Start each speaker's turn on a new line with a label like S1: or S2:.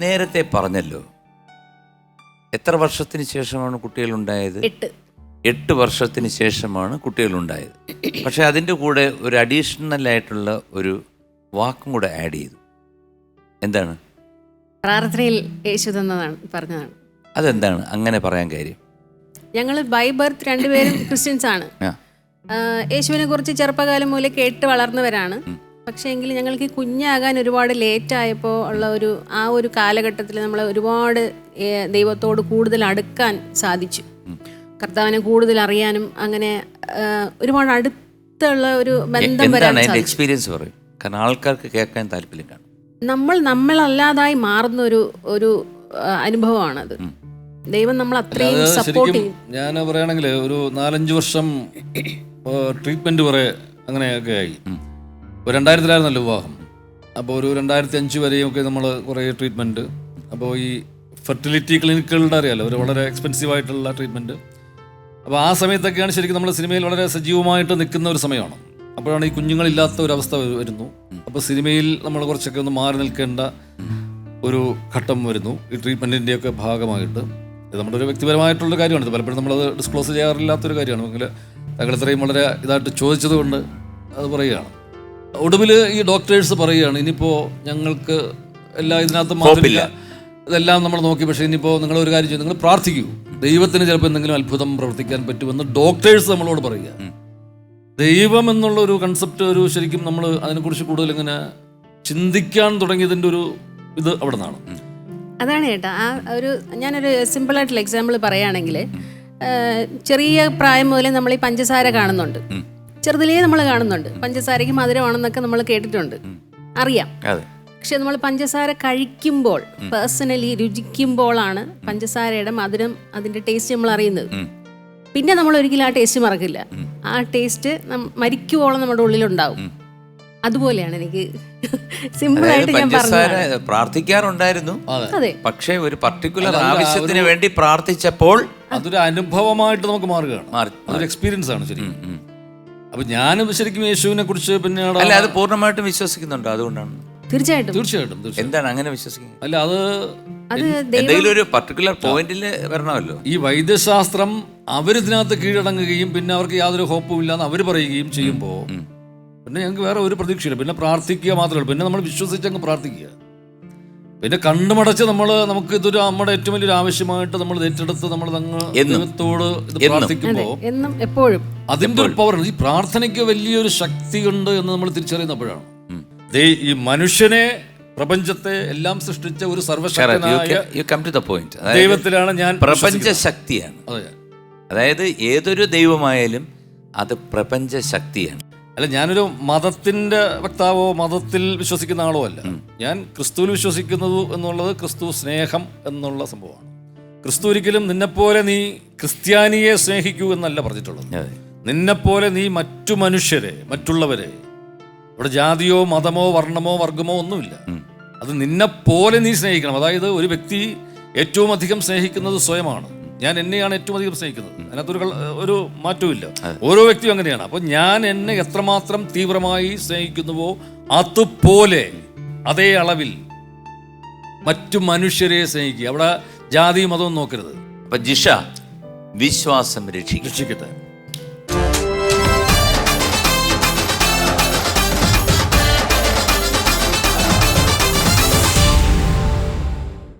S1: നേരത്തെ പറഞ്ഞല്ലോ. എത്ര വർഷത്തിന് ശേഷമാണ് കുട്ടികളുണ്ടായത്?
S2: എട്ട്.
S1: എട്ട് വർഷത്തിന് ശേഷമാണ് കുട്ടികളുണ്ടായത്. പക്ഷെ അതിന്റെ കൂടെ ഒരു അഡീഷണൽ ആയിട്ടുള്ള ഒരു വാക്കും കൂടെ ആഡ് ചെയ്തു. എന്താണ്?
S2: പ്രാർത്ഥനയിൽ യേശു തന്നതാണ് പറഞ്ഞതാണ്.
S1: അതെന്താണ്? അങ്ങനെ പറയാൻ കാര്യം.
S2: ഞങ്ങൾ ബൈ ബർത്ത് രണ്ടുപേരും ക്രിസ്ത്യൻസ് ആണ്. യേശുവിനെ കുറിച്ച് ചെറുപ്പകാലം മൂലം കേട്ട് വളർന്നവരാണ്. പക്ഷേ എങ്കിൽ ഞങ്ങൾക്ക് ഈ കുഞ്ഞാകാൻ ഒരുപാട് ലേറ്റ് ആയപ്പോൾ ഉള്ള ഒരു ആ ഒരു കാലഘട്ടത്തിൽ നമ്മൾ ഒരുപാട് ദൈവത്തോട് കൂടുതൽ അടുക്കാൻ സാധിച്ചു. കർത്താവിനെ കൂടുതൽ അറിയാനും അങ്ങനെ ഒരുപാട് അടുത്തുള്ള ഒരു ബന്ധം വരാൻ
S1: എക്സ്പീരിയൻസ് പറയും? കാരണം ആൾക്കാർക്ക് കേൾക്കാൻ താല്പര്യം കാണും.
S2: നമ്മൾ നമ്മളല്ലാതായി മാറുന്ന ഒരു ഒരു അനുഭവമാണത്. ദൈവം നമ്മൾ അത്രയും സപ്പോർട്ട് ചെയ്യും.
S3: ഞാൻ പറയുകയാണെങ്കിൽ ഒരു നാലഞ്ച് വർഷം ട്രീറ്റ്മെന്റ് കുറെ അങ്ങനെയൊക്കെ ആയി. ഇപ്പോൾ രണ്ടായിരത്തിലായിരുന്നല്ലോ വിവാഹം. അപ്പോൾ ഒരു രണ്ടായിരത്തി അഞ്ച് വരെയും ഒക്കെ നമ്മൾ കുറേ ട്രീറ്റ്മെന്റ് അപ്പോൾ ഈ ഫെർട്ടിലിറ്റി ക്ലിനിക്കുകളുടെ അറിയാലോ ഒരു വളരെ എക്സ്പെൻസീവ് ആയിട്ടുള്ള ട്രീറ്റ്മെന്റ് അപ്പോൾ ആ സമയത്തൊക്കെയാണ് ശരിക്കും നമ്മൾ സിനിമയിൽ വളരെ സജീവമായിട്ട് നിൽക്കുന്ന ഒരു സമയമാണ്. അപ്പോഴാണ് ഈ കുഞ്ഞുങ്ങളില്ലാത്ത ഒരു അവസ്ഥ വരുന്നു. അപ്പോൾ സിനിമയിൽ നമ്മൾ കുറച്ചൊക്കെ ഒന്ന് മാറി നിൽക്കേണ്ട ഒരു ഘട്ടം വരുന്നു ഈ ട്രീറ്റ്മെന്റിന്റെയൊക്കെ ഭാഗമായിട്ട്. ഇത് നമ്മുടെ ഒരു വ്യക്തിപരമായിട്ടുള്ള കാര്യമാണ്. ഇത് പലപ്പോഴും നമ്മളത് ഡിസ്ക്ലോസ് ചെയ്യാറില്ലാത്തൊരു കാര്യമാണ്. എങ്കിൽ താങ്കൾ ഇത്രയും വളരെ ഇതായിട്ട് ചോദിച്ചത് കൊണ്ട് അത് പറയുകയാണ്. ഒടുവിൽ ഈ ഡോക്ടേഴ്സ് പറയുകയാണ് ഇനിയിപ്പോൾ ഞങ്ങൾക്ക് എല്ലാം ഇതിനകത്ത് മാത്രമില്ല ഇതെല്ലാം നമ്മൾ നോക്കി പക്ഷേ ഇനിയിപ്പോൾ നിങ്ങൾ ഒരു കാര്യം ചെയ്യും നിങ്ങൾ പ്രാർത്ഥിക്കൂ. ദൈവത്തിന് ചിലപ്പോൾ എന്തെങ്കിലും അത്ഭുതം പ്രവർത്തിക്കാൻ പറ്റുമെന്ന് ഡോക്ടേഴ്സ് നമ്മളോട് പറയുക. ദൈവം എന്നുള്ള ഒരു കൺസെപ്റ്റ് ഒരു ശരിക്കും നമ്മൾ അതിനെക്കുറിച്ച് കൂടുതൽ ഇങ്ങനെ ചിന്തിക്കാൻ തുടങ്ങിയതിന്റെ ഒരു ഇത് അവിടെ നിന്നാണ്
S2: അതാണ് ചേട്ടാ ആ ഒരു ഞാനൊരു സിമ്പിളായിട്ടുള്ള എക്സാമ്പിൾ പറയുകയാണെങ്കിൽ ചെറിയ പ്രായം മുതലേ നമ്മൾ ഈ പഞ്ചസാര കാണുന്നുണ്ട്. ചെറുതിലേ നമ്മൾ കാണുന്നുണ്ട്. പഞ്ചസാരയ്ക്ക് മധുരമാണെന്നൊക്കെ നമ്മൾ കേട്ടിട്ടുണ്ട്. അറിയാം.
S1: അതെ.
S2: പക്ഷെ നമ്മൾ പഞ്ചസാര കഴിക്കുമ്പോൾ പേഴ്സണലി രുചിക്കുമ്പോഴാണ് പഞ്ചസാരയുടെ മധുരം അതിന്റെ ടേസ്റ്റ് നമ്മൾ അറിയുന്നത്. പിന്നെ നമ്മൾ ഒരിക്കലും ആ ടേസ്റ്റ് മറക്കില്ല. ആ ടേസ്റ്റ് മരിക്കുവോളം നമ്മുടെ ഉള്ളിലുണ്ടാവും. അതുപോലെയാണ് എനിക്ക് സിമ്പിൾ ആയിട്ട് ഞാൻ
S1: പഞ്ചസാര
S2: പറഞ്ഞു
S1: പ്രാർത്ഥിക്കാറുണ്ടായിരുന്നു.
S2: അതെ.
S1: പക്ഷേ ഒരു പർട്ടിക്കുലർ ആവശ്യത്തിന് വേണ്ടി പ്രാർത്ഥിച്ചപ്പോൾ
S3: അതൊരു അനുഭവമായിട്ട് നമുക്ക് മാറുകയാണ്.
S1: മാറി
S3: എക്സ്പീരിയൻസ് ആണ് ശരിക്കും. അപ്പൊ ഞാനും ശരിക്കും യേശുവിനെ കുറിച്ച് പിന്നീട്
S1: അല്ല അത് പൂർണമായിട്ടും വിശ്വസിക്കുന്നുണ്ടോ അതുകൊണ്ടാണ്.
S2: തീർച്ചയായിട്ടും.
S3: തീർച്ചയായിട്ടും തീർച്ചയായിട്ടും.
S1: എന്താണ് അങ്ങനെ വിശ്വസിക്കുന്നത്?
S3: അല്ല അത്
S2: അത്
S1: എന്തെങ്കിലും ഒരു പർട്ടിക്കുലർ പോയിന്റിൽ വരണമല്ലോ.
S3: ഈ വൈദ്യശാസ്ത്രം അവരിതിനകത്ത് കീഴടങ്ങുകയും പിന്നെ അവർക്ക് യാതൊരു ഹോപ്പും ഇല്ലാന്ന് അവർ പറയുകയും ചെയ്യുമ്പോൾ പിന്നെ ഞങ്ങൾക്ക് വേറെ ഒരു പ്രതീക്ഷയില്ല. പിന്നെ പ്രാർത്ഥിക്കുക മാത്രമേ ഉള്ളൂ. പിന്നെ നമ്മൾ വിശ്വസിച്ചങ്ങ് പ്രാർത്ഥിക്കുക. പിന്നെ കണ്ടുമടച്ച് നമ്മൾ നമുക്ക് ഇതൊരു നമ്മുടെ ഏറ്റവും വലിയൊരു ആവശ്യമായിട്ട് നമ്മൾ ഏറ്റെടുത്ത് നമ്മൾ. ദൈവത്തോട് ഇത് പ്രാർത്ഥിക്കുമ്പോൾ
S2: എന്നും എപ്പോഴും.
S3: അതിന്റെ ഒരു പവർ ഈ പ്രാർത്ഥനയ്ക്ക് വലിയൊരു ശക്തി ഉണ്ട് എന്ന് നമ്മൾ തിരിച്ചറിയുന്നപ്പോഴാണ്. ദേ ഈ മനുഷ്യനെ പ്രപഞ്ചത്തെ എല്ലാം സൃഷ്ടിച്ച ഒരു സർവശക്തനായ
S1: you come to the point
S3: ദൈവത്തിലാണ് ഞാൻ
S1: പ്രപഞ്ച ശക്തിയാണ്.
S3: അതെ.
S1: അതായത് ഏതൊരു ദൈവമായാലും അത് പ്രപഞ്ച ശക്തിയാണ്.
S3: അല്ല ഞാനൊരു മതത്തിന്റെ വക്താവോ മതത്തിൽ വിശ്വസിക്കുന്ന ആളോ അല്ല. ഞാൻ ക്രിസ്തുവിൽ വിശ്വസിക്കുന്നത് എന്നുള്ളത് ക്രിസ്തു സ്നേഹം എന്നുള്ള സംഭവമാണ്. ക്രിസ്തു ഒരിക്കലും നിന്നെപ്പോലെ നീ ക്രിസ്ത്യാനിയെ സ്നേഹിക്കൂ എന്നല്ല പറഞ്ഞിട്ടുള്ളത്. നിന്നെപ്പോലെ നീ മറ്റു മനുഷ്യരെ മറ്റുള്ളവരെ ഇവിടെ ജാതിയോ മതമോ വർണമോ വർഗമോ ഒന്നുമില്ല. അത് നിന്നെപ്പോലെ നീ സ്നേഹിക്കണം. അതായത് ഒരു വ്യക്തി ഏറ്റവും അധികം സ്നേഹിക്കുന്നത് സ്വയമാണ്. ഞാൻ എന്നെയാണ് ഏറ്റവും അധികം സ്നേഹിക്കുന്നത് അതിനകത്തൊരു ഒരു മാറ്റവുമില്ല. ഓരോ വ്യക്തിയും അങ്ങനെയാണ്. അപ്പോൾ ഞാൻ എന്നെ എത്രമാത്രം തീവ്രമായി സ്നേഹിക്കുന്നുവോ അതുപോലെ അതേ അളവിൽ മറ്റു മനുഷ്യരെ സ്നേഹിക്കുക. അവിടെ ജാതി മതവും നോക്കരുത്.
S1: അപ്പൊ ജിഷ വിശ്വാസം രക്ഷിക്കും
S3: രക്ഷിക്കട്ടെ.